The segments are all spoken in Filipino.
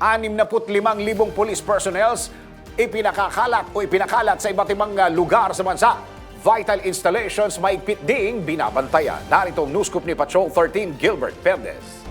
65,000 police personnels ipinakakalat o ipinakalat sa iba't ibang uh, lugar sa bansa. Vital installations maigpit ding binabantayan. Narito ang news ni Patrol 13 Gilbert Perez.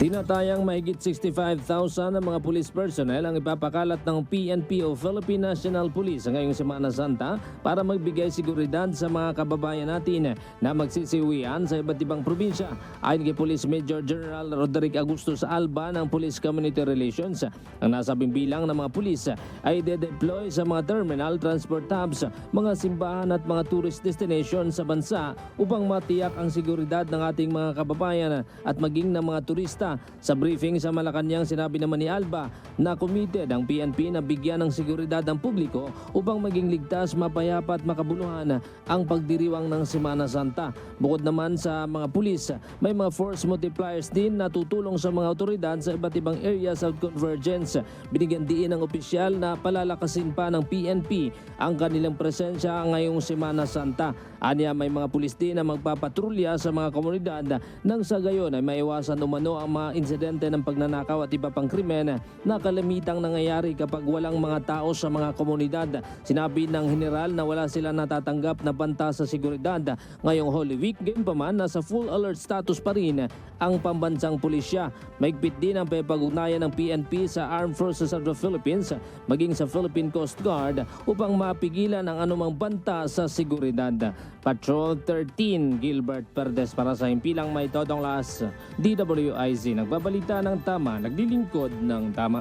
Tinatayang mahigit 65,000 ng mga police personnel ang ipapakalat ng PNP o Philippine National Police ngayong Semana Santa para magbigay seguridad sa mga kababayan natin na magsisiwian sa iba't ibang probinsya. Ayon kay Police Major General Roderick Agustus Alba ng Police Community Relations, ang nasabing bilang ng mga pulis ay de-deploy sa mga terminal, transport hubs, mga simbahan at mga tourist destination sa bansa upang matiyak ang seguridad ng ating mga kababayan at maging ng mga turista. Sa briefing sa Malacanang, sinabi naman ni Alba na committed ang PNP na bigyan ng seguridad ang publiko upang maging ligtas, mapayapa at makabuluhan ang pagdiriwang ng Semana Santa. Bukod naman sa mga pulis, may mga force multipliers din na tutulong sa mga otoridad sa iba't ibang areas of convergence. Binigyan diin ng opisyal na palalakasin pa ng PNP ang kanilang presensya ngayong Semana Santa. Anya may mga pulis din na magpapatrolya sa mga komunidad nang sa gayon ay maiwasan umano ang mga insidente ng pagnanakaw at iba pang krimen na kalamitang nangyayari kapag walang mga tao sa mga komunidad. Sinabi ng general na wala sila natatanggap na banta sa seguridad. Ngayong Holy Week, game pa man, nasa full alert status pa rin ang pambansang pulisya. Maigpit din ang pagugnayan ng PNP sa Armed Forces of the Philippines maging sa Philippine Coast Guard upang mapigilan ang anumang banta sa seguridad. Patrol 13, Gilbert Perdes para sa Himpilang May Todong Las, DWIZ. Nagbabalita ng tama, naglilingkod ng tama.